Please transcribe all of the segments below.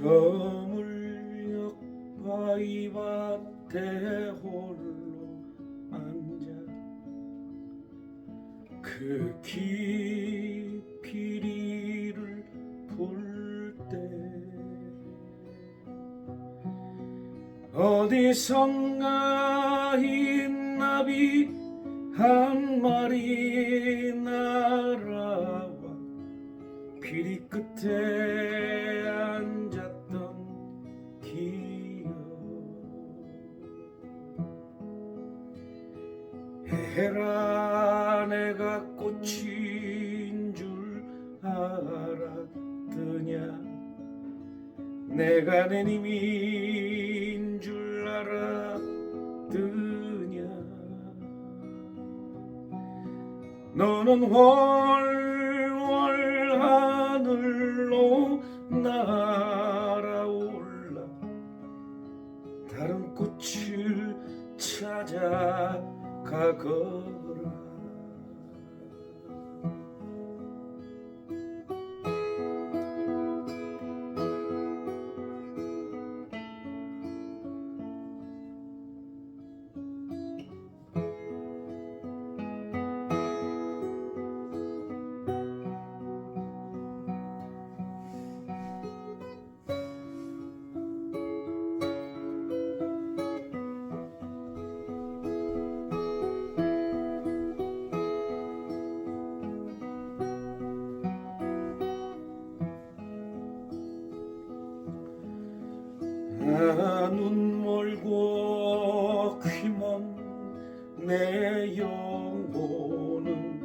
저물녘 바위밭에 홀로 앉아 그 깊이리를 불때 어디선가 흰 나비 한 마리 날아와 피리 끝에 기억 해라 내가 꽃인 줄 알았더냐. 내가 내 님인 줄 알았더냐. 너는 월 아, 눈 멀고 귀먼 내 영혼은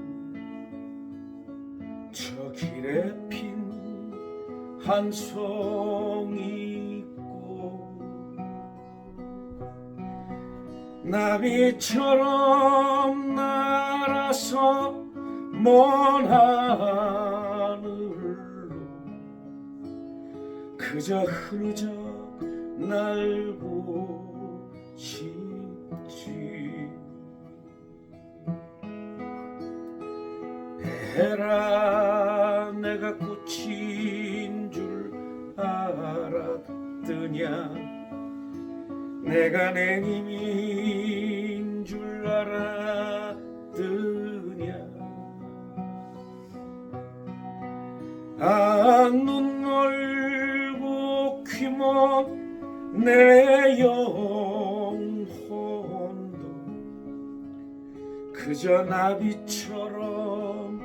저 길에 핀 한 송이 꽃 나비처럼 날아서 먼 하늘로 그저 흐르져 날고 싶지 해라 내가 꽃인 줄 알았더냐? 내가 내 님인 줄 알았더냐? 아 눈 멀고 귀먼 내 영혼도 그저 나비처럼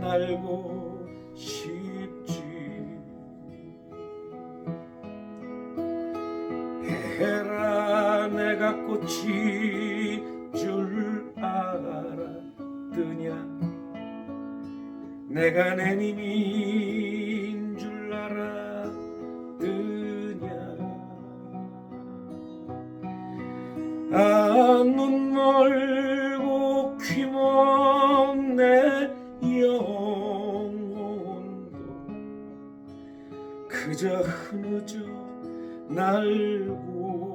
날고 싶지. 해라 내가 꽃이 줄 알았더냐? 내가 내 님인 아눈 멀고 귀먼 내 영혼도. 그저 흐느져 날고